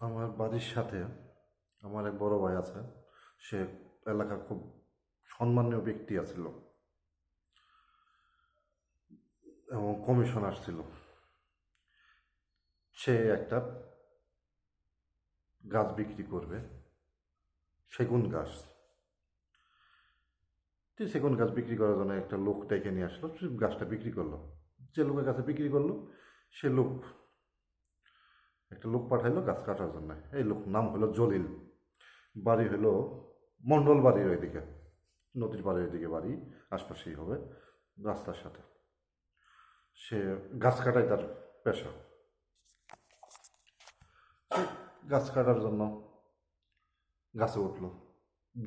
আমার বাড়ির সাথে আমার এক বড় ভাই আছে, সে এলাকার খুব সম্মানীয় ব্যক্তি আছিল এবং কমিশনার ছিল। সে একটা গাছ বিক্রি করবে, সেগুন গাছ। তো সেগুন গাছ বিক্রি করার জন্য একটা লোক ডেকে নিয়ে আসলো গাছটা বিক্রি করল। যে লোকের কাছে বিক্রি করল, সে লোক একটা লোক পাঠাইলো, গাছ কাটার জন্য। এই লোক নাম হলো জলিল। বাড়ি হলো মণ্ডল বাড়ির ওইদিকে। নদীর বাড়ির ওইদিকে বাড়ি, আশপাশেই হবে, রাস্তার সাথে। সে গাছ কাটাই তার পেশা। গাছ কাটার জন্য গাছে উঠল।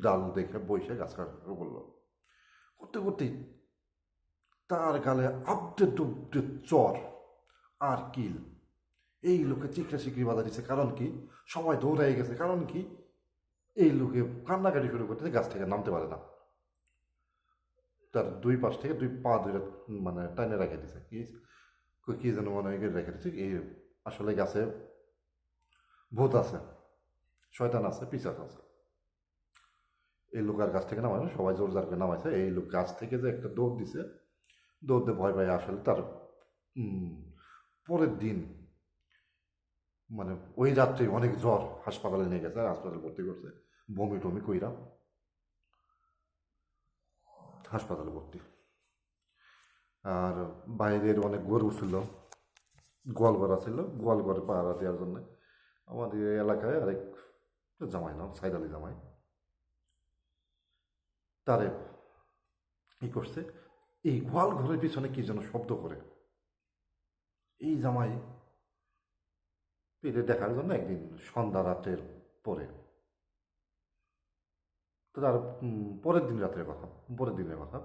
ডাল দেখে বইসে গাছ কাটা শুরু করল করতে করতে তার গালে আবডে ডুবডে চর আর কিল এই লোকে চিকরা চিকরি বাধা দিচ্ছে কারণ কি? সময় দৌড়াই গেছে, কারণ কি? এই লোকে কান্নাকাটি শুরু করতে গাছ থেকে নামতে পারে না। তার দুই পাশ থেকে দুই পা দুইটা মানে টাইনে রেখে দিছে। কি? কি যেন মনে হয় রেখে দিচ্ছে এই আসলে গাছে ভূত আছে, শয়তান আছে, পিসাচ আছে। এই লোক আর গাছ থেকে নামায় সবাই জোর জার করে নামাইছে। এই লোক গাছ থেকে যে একটা দৌড় দিছে দৌড় দিয়ে ভয় পায় আসলে তার পরের দিন মানে ওই রাত্রে অনেক জ্বর হাসপাতালে নিয়ে গেছে, হাসপাতালে ভর্তি করছে। বমি টমি কইরা হাসপাতালে ভর্তি। আর বাইরের অনেক গরু ছিল গোয়াল ঘর ছিল গোয়াল ঘরে পাহারা দেওয়ার জন্য আমাদের এলাকায় আরেক জামাই না সাইদ আলী জামাই, তারে ই করছে, এই গোয়াল ঘরের পিছনে কি যেন শব্দ করে। এই জামাই পেলে দেখার জন্য একদিন সন্ধ্যা রাতের পরে। তো তার পরের দিন রাতের কথা, পরের দিনের কথা।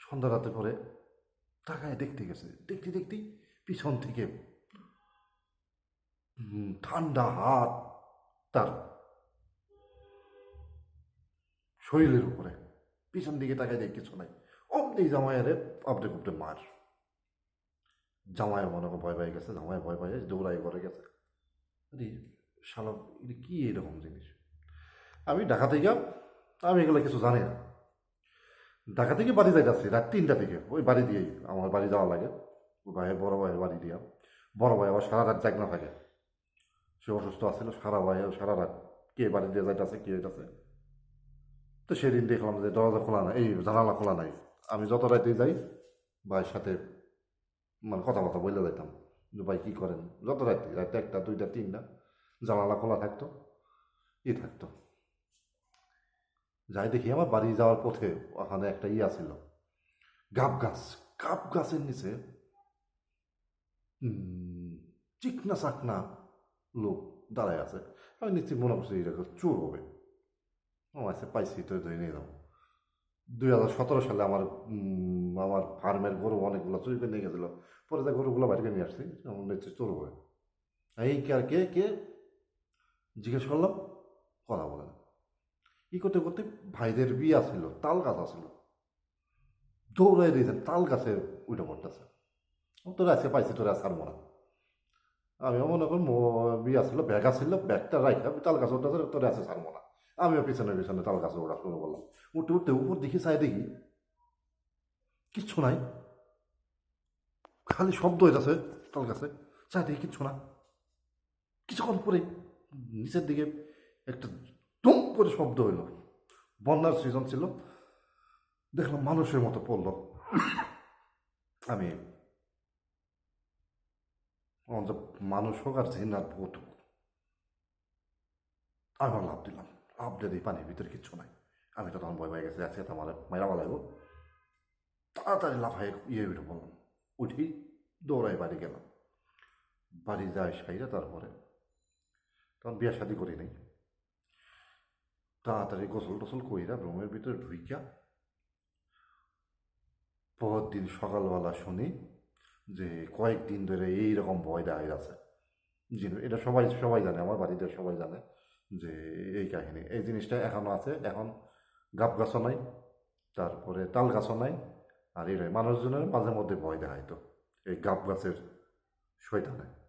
সন্ধ্যা রাতের পরে তাকায় দেখতে গেছে, দেখতে দেখতেই পিছন থেকে ঠান্ডা হাত তার শরীরের উপরে। পিছন দিকে তাকায় দেখ কিছু নাই। অমনি জামাইয়ারে আপডে কুপটে মার। জামাই মনে ভয় পাই গেছে জামাই ভয় পাই দৌড়াই করে গেছে। শালা, এটা কি এরকম জিনিস? আমি ঢাকা থেকে, আমি এগুলো কিছু জানি না। ঢাকা থেকে বাড়ি যাইতেছি, রাত তিনটা থেকে। ওই বাড়ি দিয়েই, আমার বাড়ি যাওয়া লাগে। ভাইয়ের বড় ভাইয়ের বাড়ি দিয়া। বড় ভাই আবার সারা রাত জাগনা থাকে। সে অসুস্থ আছিল, সারা ভাই সারা রাত কে বাড়ি দিয়ে যাইতেছে, কে যাইতেছে। তো সেদিন দেখলাম যে দরজা খোলা নাই, এই জানালা খোলা নাই। আমি যত রাতে যাই, ভাইয়ের সাথে মানে কথা কথা বলে যাইতাম। যে ভাই কী করেন? যত রাতে রাতে একটা, দুইটা, তিনটা, জানালা খোলা থাকতো, ই থাকতো। যাই দেখি আমার বাড়ি যাওয়ার পথে ওখানে একটা ইয়া ছিল গাব গাছ, গাব গাছের নিচে চিকনা চাকনা লোক দাঁড়ায় আছে। আমি নিশ্চিত মনে করছি এরকম চোর হবে। ও আচ্ছা পাইছি, তো ধরে নিয়ে যাব। দুই হাজার সতেরো সালে আমার আমার ফার্মের গরু অনেকগুলো চুরি করে নিয়ে গেছিল। পরে যে গরুগুলো বাড়ি করে নিয়ে আসছি, আমার হবে এই আর কে কে? জিজ্ঞেস করলাম, কথা বলে না। ই করতে করতে ভাইদের বিয়া ছিল তাল গাছ আছিল দৌড়াই দিয়েছেন, তাল গাছে উঠে পড়তেছে। তোরা আজকে পাইছি, তোরা ছাড়বো না। আমিও মনে করি বিয়া ছিল ব্যাগ ছিল ব্যাগটা রাখা তাল গাছ উঠতেছে, তোরা আছে ছাড়বো না। আমিও পিছনে পিছনে তাল গাছে ওঠা শুরু করলাম। উঠতে উঠতে উপর দেখি চাই দেখি, কিচ্ছু নাই। খালি শব্দ হইতেছে তাল গাছে চাই দেখি কিচ্ছু না। কিছুক্ষণ পরে নিচের দিকে একটা দুম করে শব্দ হইল। বন্যার সিজন ছিল। দেখলাম মানুষের মতো পড়ল। আমি মানুষ হোক আর জিনার ভূত হোক, আমি আমার লাভ দিলাম। লাভ দিয়ে দিই, পানির ভিতরে কিচ্ছু নাই। আমি তো তখন ভয় পেয়ে গেছি, আজকে তো আমার মাইরা লাগবো তাড়াতাড়ি লাফাই ইয়ে উঠে বললাম। উঠি দৌড়াই বাড়ি গেলাম। বাড়ি যায় সাইরা তারপরে তখন বিয়া শাদি করি নাই। তাড়াতাড়ি গোসল টোসল কইরা রুমের ভিতরে ঢুইকা পরের দিন সকালবেলা শুনি যে কয়েকদিন ধরে এইরকম ভয় দেয় আছে। জিনিস এটা সবাই সবাই জানে, আমার বাড়িতে সবাই জানে যে এই কাহিনী। এই জিনিসটা এখনও আছে, এখন গাব গাছও নাই, তারপরে তাল গাছও নাই আর এরাই মানুষজনের মাঝে মধ্যে ভয় দেখায় তো। এই গাব গাছের শয়তানে।